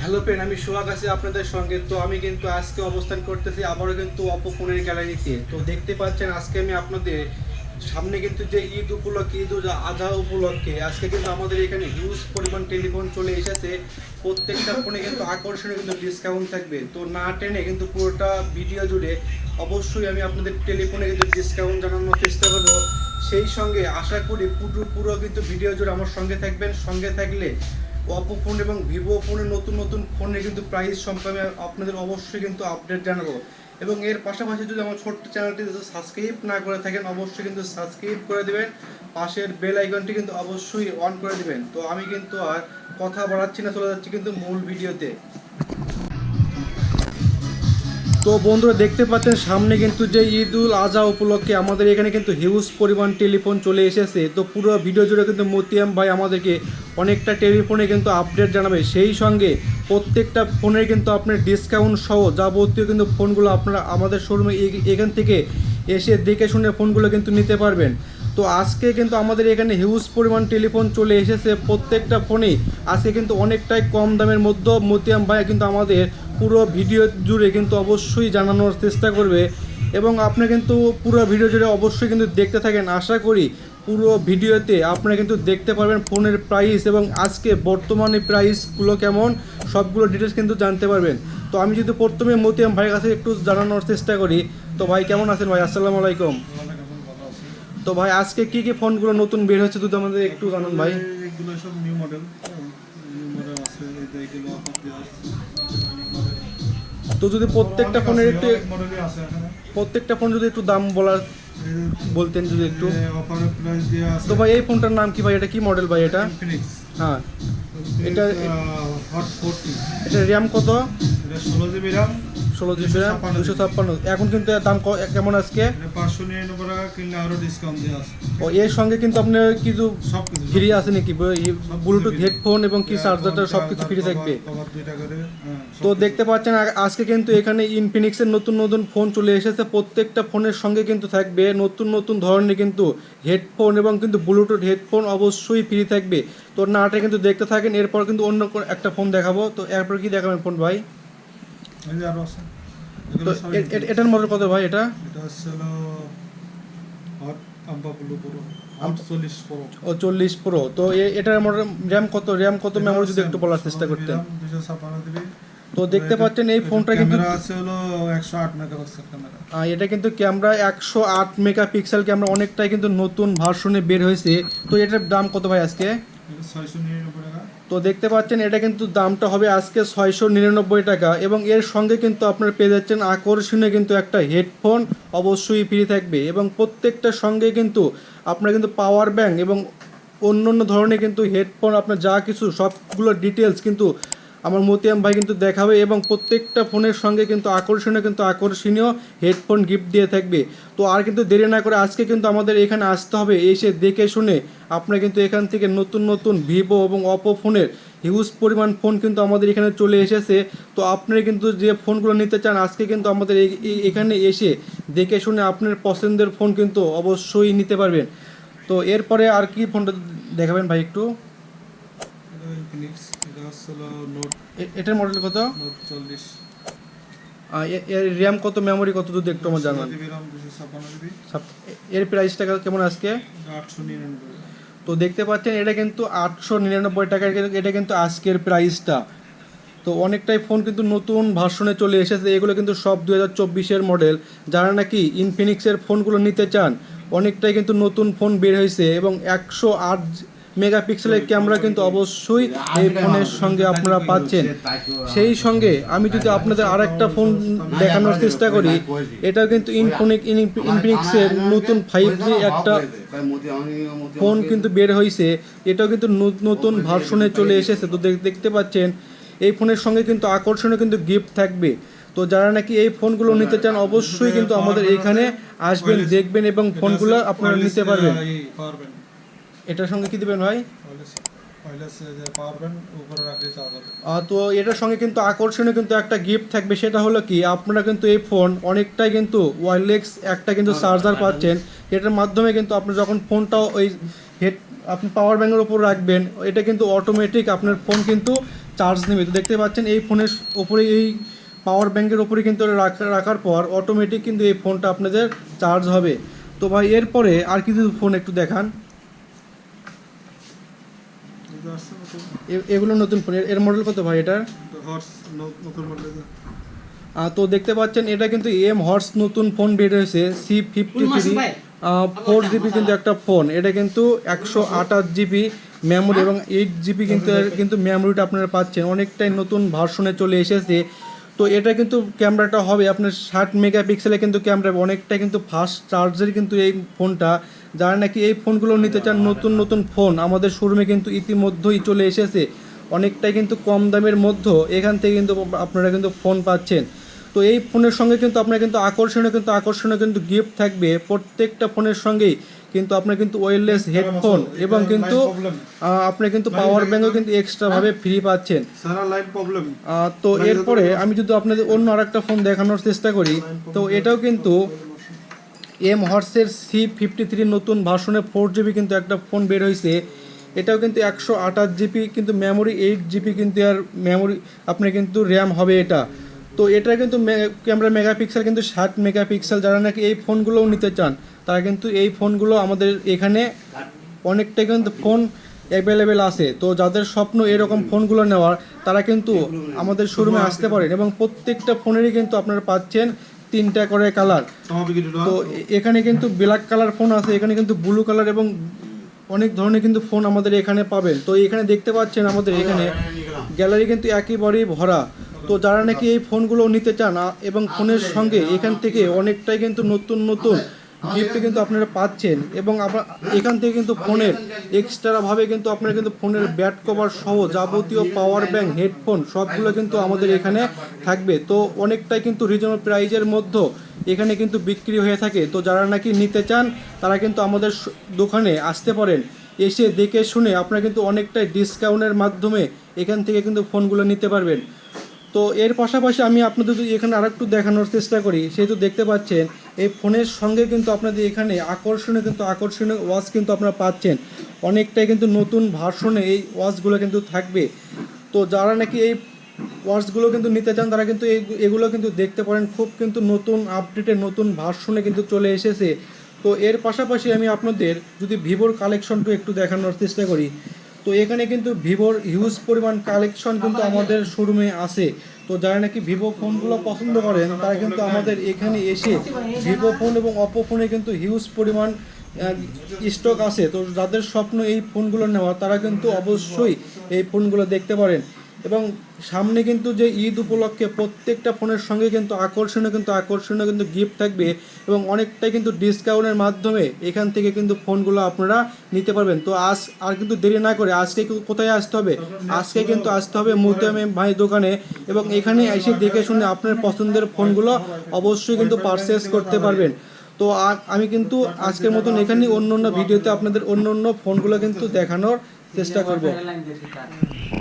Hello friend আমি সোহাগ আছি আপনাদের সঙ্গে। তো আমি কিন্তু আজকে অবস্থান করতেছি, আবারও কিন্তু অপো ফোনের গ্যালারিতে তো। দেখতে পাচ্ছেন, আজকে আমি আপনাদের সামনে কিন্তু যে ঈদ উপলক্ষে, ঈদ আধা উপলক্ষে, আজকে কিন্তু আমাদের এখানে হিউজ পরিমাণ টেলিফোন চলে এসেছে। প্রত্যেকটা ফোনে কিন্তু আকর্ষণীয় কিন্তু ডিসকাউন্ট থাকবে। তো না টেনে কিন্তু পুরোটা ভিডিও জুড়ে অবশ্যই আমি আপনাদের টেলিফোনে কিন্তু ডিসকাউন্ট জানানোর চেষ্টা করব। সেই সঙ্গে আশা করি পুরো পুরো কিন্তু ভিডিও জুড়ে আমার সঙ্গে থাকবেন, সঙ্গে থাকলে অপো ফোন এবং ভিভো ফোনের নতুন নতুন ফোনের কিন্তু প্রাইস সম্পর্কে আপনাদের অবশ্যই কিন্তু আপডেট জানাব। এবং এর পাশাপাশি যদি আমার ছোট্ট চ্যানেলটি সাবস্ক্রাইব না করে থাকেন, অবশ্যই কিন্তু সাবস্ক্রাইব করে দেবেন। পাশের বেল আইকনটি কিন্তু অবশ্যই অন করে দেবেন। তো আমি কিন্তু আর কথা বাড়াচ্ছি না, চলে যাচ্ছি কিন্তু মূল ভিডিওতে। তো বন্ধুরা দেখতে পাচ্ছেন, সামনে কিন্তু যে ঈদ উল আজহা উপলক্ষে আমাদের এখানে কিন্তু হিউজ পরিমাণ টেলিফোন চলে এসেছে। তো পুরো ভিডিও জুড়ে কিন্তু মতিয়াম ভাই আমাদেরকে অনেকটা টেলিফোনে কিন্তু আপডেট জানাবে। সেই সঙ্গে প্রত্যেকটা ফোনের কিন্তু আপনার ডিসকাউন্ট সহ যাবতীয় কিন্তু ফোনগুলো আপনারা আমাদের শোরুমে এখান থেকে এসে দেখে শুনে ফোনগুলো কিন্তু নিতে পারবেন। তো আজকে কিন্তু আমাদের এখানে হিউজ পরিমাণ টেলিফোন চলে এসেছে প্রত্যেকটা ফোনেই। আজকে কিন্তু অনেকটাই কম দামের মধ্যে মতিয়াম ভাই কিন্তু আমাদের পুরো ভিডিও জুড়ে কিন্তু অবশ্যই জানানোর চেষ্টা করবে এবং আপনি কিন্তু পুরো ভিডিও জুড়ে অবশ্যই কিন্তু দেখতে থাকেন। আশা করি পুরো ভিডিওতে আপনারা কিন্তু দেখতে পারবেন ফোনের প্রাইস এবং আজকে বর্তমানে প্রাইসগুলো কেমন, সবগুলো ডিটেলস কিন্তু জানতে পারবেন। তো আমি যদি প্রথমে মতিয়াম ভাইয়ের কাছে একটু জানানোর চেষ্টা করি। তো ভাই, কেমন আছেন ভাই? আসসালামু আলাইকুম। তো ভাই, আজকে কি কি ফোনগুলো নতুন বের হচ্ছে যদি আমাদের একটু জানান ভাই। এগুলো সব নিউ মডেল তো যদি প্রত্যেকটা ফোনের একটু প্রত্যেকটা ফোন যদি একটু দাম বলার বলতেন যদি একটু। তো ভাই এই ফোনটার নাম কি ভাই? এটা কি মডেল ভাই এটা? হ্যাঁ। এটা- এটা র্যাম কত? এটা ষোলো জিবি র্যাম ষোলো জিবি র্যাম দুশো ছাপ্পান্ন এখন কিন্তু এর দাম কেমন আজকে? পাঁচশো নিরানব্বই টাকা কিনলে আরও ডিসকাউন্ট দেওয়া আছে। ও এর সঙ্গে কিন্তু আপনার কিছু সব কিছু ফ্রি আছে নাকি? ব্লুটুথ হেডফোন এবং কি চার্জারটা সব কিছু ফ্রি থাকবে? হ্যাঁ, তো দেখতে পাচ্ছেন আজকে কিন্তু এখানে ইনফিনিক্সের নতুন নতুন ফোন চলে এসেছে। প্রত্যেকটা ফোনের সঙ্গে কিন্তু থাকবে। নতুন নতুন ধরনের কিন্তু হেডফোন এবং কিন্তু ব্লুটুথ হেডফোন অবশ্যই ফ্রি থাকবে। তো নাটা কিন্তু দেখতে থাকেন এরপর কিন্তু অন্য একটা ফোন দেখাবো। তো এরপর কি দেখাবেন ফোন ভাই? এই যে আছে এটার মডেল কত ভাই এটা? এটা হচ্ছে হলো ও চল্লিশ প্রো। তো এটার র্যাম কত র্যাম কত মেমোরি যদি একটু বলার চেষ্টা করতেন? তো দেখতে পাচ্ছেন এই ফোনটা কিন্তু এটা কিন্তু ক্যামেরা একশো আট মেগাপিক্সেল ক্যামেরা অনেকটাই কিন্তু নতুন ভার্সনে বের হয়েছে। তো এটার দাম কত ভাই আজকে? তো দেখতে পাচ্ছেন, এটা কিন্তু দামটা হবে আজকে ছয়শো নিরানব্বই টাকা এবং এর সঙ্গে কিন্তু আপনারা পেয়ে যাচ্ছেন আকর্ষণীয় কিন্তু একটা হেডফোন, অবশ্যই ফ্রি থাকবে এবং প্রত্যেকটা সঙ্গে কিন্তু আপনার কিন্তু পাওয়ার ব্যাঙ্ক এবং অন্য অন্য ধরনের কিন্তু হেডফোন, আপনার যা কিছু সবগুলো ডিটেলস কিন্তু আমার মতিয়াম ভাই কিন্তু দেখাবে এবং প্রত্যেকটা ফোনের সঙ্গে কিন্তু আকর্ষণীয় কিন্তু আকর্ষণীয় হেডফোন গিফট দিয়ে থাকবে। তো আর কিন্তু দেরি না করে আজকে কিন্তু আমাদের এখানে আসতে হবে। এসে দেখে শুনে আপনারা কিন্তু এখান থেকে নতুন নতুন ভিভো এবং অপো ফোনের হিউজ পরিমাণ ফোন কিন্তু আমাদের এখানে চলে এসেছে। তো আপনারা কিন্তু যে ফোনগুলো নিতে চান, আজকে কিন্তু আমাদের এখানে এসে দেখে শুনে আপনার পছন্দের ফোন কিন্তু অবশ্যই নিতে পারবেন। তো এরপরে আর কি ফোনটা দেখাবেন ভাই একটু? এটার মডেল কত? এর র্যাম কত মেমোরি কত, যদি একটু আমার জানান। এর প্রাইসটা কেমন আজকে? তো দেখতে পাচ্ছেন, এটা কিন্তু আটশো নিরানব্বই টাকার এটা কিন্তু আজকের প্রাইসটা তো অনেকটাই ফোন কিন্তু নতুন ভার্সনে চলে এসেছে। এগুলো কিন্তু সব দু হাজার চব্বিশের মডেল যারা নাকি ইনফিনিক্সের ফোনগুলো নিতে চান, অনেকটাই কিন্তু নতুন ফোন বের হয়েছে এবং একশো আট মেগাপিক্সেলের ক্যামেরা কিন্তু অবশ্যই এই ফোনের সঙ্গে আপনারা পাচ্ছেন। সেই সঙ্গে আমি যদি আপনাদের আর একটা ফোন দেখানোর চেষ্টা করি, এটা কিন্তু ইনফোনিক ইনফিনিক্সের নতুন ফাইভ জি একটা ফোন কিন্তু বের হয়েছে এটাও কিন্তু নতুন ভার্সনে চলে এসেছে। তো দেখ- দেখতে পাচ্ছেন, এই ফোনের সঙ্গে কিন্তু আকর্ষণীয় কিন্তু গিফট থাকবে। তো যারা নাকি এই ফোনগুলো নিতে চান, অবশ্যই কিন্তু আমাদের এখানে আসবেন, দেখবেন এবং ফোনগুলো আপনারা নিতে পারবেন। এটার সঙ্গে কি দিবেন ভাই? উপরে তো এটার সঙ্গে কিন্তু আকর্ষণীয় কিন্তু একটা গিফট থাকবে সেটা হলো কি আপনারা কিন্তু এই ফোন অনেকটাই কিন্তু ওয়ারলেস একটা কিন্তু চার্জার পাচ্ছেন। এটার মাধ্যমে কিন্তু আপনি যখন ফোনটা ওই হেড আপনি পাওয়ার ব্যাঙ্কের ওপর রাখবেন এটা কিন্তু অটোমেটিক আপনার ফোন কিন্তু চার্জ নেবে। তো দেখতে পাচ্ছেন এই ফোনের ওপরে এই পাওয়ার ব্যাঙ্কের ওপরে কিন্তু রাখার পর অটোমেটিক কিন্তু এই ফোনটা আপনাদের চার্জ হবে। তো ভাই এরপরে আর কিছু ফোন একটু দেখান এটা আসছে নতুন এ- এগুলো নতুন ফোন এর মডেল কত ভাই এটার? হর্স নতুন মডেল তো দেখতে পাচ্ছেন এটা কিন্তু এম হর্স নতুন ফোন বের হয়েছে C fifty three four GB কিন্তু একটা ফোন এটা কিন্তু একশো আঠাশ জিবি মেমোরি এবং এইট জিবি কিন্তু কিন্তু মেমোরিটা আপনারা পাচ্ছেন। অনেকটাই নতুন ভার্সনে চলে এসেছে। তো এটা কিন্তু ক্যামেরাটা হবে আপনার ষাট মেগা পিক্সেলে কিন্তু ক্যামেরা অনেকটা কিন্তু ফাস্ট চার্জের কিন্তু এই ফোনটা যারা নাকি এই ফোনগুলো নিতে চান নতুন নতুন ফোন আমাদের শোরুমে কিন্তু ইতিমধ্যেই চলে এসেছে। অনেকটাই কিন্তু কম দামের মধ্যে এখান থেকে কিন্তু আপনারা কিন্তু ফোন পাচ্ছেন। তো এই ফোনের সঙ্গে কিন্তু আপনার কিন্তু আকর্ষণীয় কিন্তু আকর্ষণীয় কিন্তু গিফট থাকবে। প্রত্যেকটা ফোনের সঙ্গেই কিন্তু আপনার কিন্তু ওয়্যারলেস হেডফোন এবং কিন্তু আপনি কিন্তু পাওয়ার ব্যাঙ্কও কিন্তু এক্সট্রাভাবে ফ্রি পাচ্ছেন। তো এরপরে আমি যদি আপনাদের অন্য আরেকটা ফোন দেখানোর চেষ্টা করি তো এটাও কিন্তু এম হর্সের সি ফিফটি থ্রি নতুন ভার্সনে ফোর জিবি কিন্তু একটা ফোন বের হয়েছে এটাও কিন্তু একশো আঠাশ জিবি, কিন্তু মেমোরি এইট জিবি কিন্তু আর মেমোরি আপনার কিন্তু র্যাম হবে এটা। তো এটা কিন্তু ক্যামেরা মেগাপিক্সেল কিন্তু ষাট মেগাপিক্সেল যারা নাকি এই ফোনগুলোও নিতে চান, তারা কিন্তু এই ফোনগুলো আমাদের এখানে অনেকটা কিন্তু ফোন অ্যাভেলেবেল আছে। তো যাদের স্বপ্ন এরকম ফোনগুলো নেওয়ার, তারা কিন্তু আমাদের শোরুমে আসতে পারেন এবং প্রত্যেকটা ফোনেরই কিন্তু আপনারা পাচ্ছেন তিনটা করে কালার তো এখানে কিন্তু ব্ল্যাক কালার ফোন আছে এখানে কিন্তু ব্লু কালার এবং অনেক ধরনের কিন্তু ফোন আমাদের এখানে পাবেন। তো এখানে দেখতে পাচ্ছেন আমাদের এখানে গ্যালারি কিন্তু একেবারেই ভরা। তো যারা নাকি এই ফোনগুলো নিতে চান এবং ফোনের সঙ্গে এখান থেকে অনেকটাই কিন্তু নতুন নতুন গিফট কিন্তু আপনারা পাচ্ছেন এবং এখান থেকে কিন্তু ফোনের এক্সট্রা ভাবে কিন্তু আপনারা কিন্তু ফোনের ব্যাট কভার সহ যাবতীয় পাওয়ার ব্যাংক হেডফোন সবগুলো কিন্তু আমাদের এখানে থাকবে। তো অনেকটাই কিন্তু রিজনেবল প্রাইজের মধ্যে এখানে কিন্তু বিক্রি হয়ে থাকে। তো যারা নাকি নিতে চান, তারা কিন্তু আমাদের দোকানে আসতে পারেন। এসে দেখে শুনে আপনারা কিন্তু অনেকটাই ডিসকাউন্টের মাধ্যমে এখান থেকে কিন্তু ফোনগুলো নিতে পারবেন। তো এর পাশাপাশি আমি আপনাদের যদি এখানে আরেকটু দেখানোর চেষ্টা করি। সেহেতু দেখতে পাচ্ছেন, এই ফোনের সঙ্গে কিন্তু আপনাদের এখানে আকর্ষণীয় কিন্তু আকর্ষণীয় ওয়াচ কিন্তু আপনারা পাচ্ছেন। অনেকটাই কিন্তু নতুন ভার্সনে এই ওয়াচগুলো কিন্তু থাকবে। তো যারা নাকি এই ওয়াচগুলো কিন্তু নিতে চান, তারা কিন্তু এই এগুলো কিন্তু দেখতে পারেন। খুব কিন্তু নতুন আপডেটে, নতুন ভার্সনে কিন্তু চলে এসেছে। তো এর পাশাপাশি আমি আপনাদের যদি ভিভোর কালেকশনটা একটু দেখানোর চেষ্টা করি। তো এখানে কিন্তু ভিভোর হিউজ পরিমাণ কালেকশন কিন্তু আমাদের শোরুমে আছে। তো যারা নাকি ভিভো ফোনগুলো পছন্দ করেন তারা কিন্তু আমাদের এখানে এসে ভিভো ফোন এবং অপো ফোনে কিন্তু হিউজ পরিমাণ স্টক আছে। তো যাদের স্বপ্ন এই ফোনগুলো নেওয়া তারা কিন্তু অবশ্যই এই ফোনগুলো দেখতে পারেন। এবং সামনে কিন্তু যে ঈদ উপলক্ষে প্রত্যেকটা ফোনের সঙ্গে কিন্তু আকর্ষণীয় কিন্তু আকর্ষণীয় কিন্তু গিফট থাকবে এবং অনেকটাই কিন্তু ডিসকাউন্টের মাধ্যমে এখান থেকে কিন্তু ফোনগুলো আপনারা নিতে পারবেন। তো আজ আর কিন্তু দেরি না করে আজকে কোথায় আসতে হবে? আজকে কিন্তু আসতে হবে মুতামে ভাই দোকানে এবং এখানে এসে দেখে শুনে আপনার পছন্দের ফোনগুলো অবশ্যই কিন্তু পারচেস করতে পারবেন। তো আমি কিন্তু আজকের মতন এখানে অন্য অন্য ভিডিওতে আপনাদের অন্য অন্য ফোনগুলো কিন্তু দেখানোর চেষ্টা করব।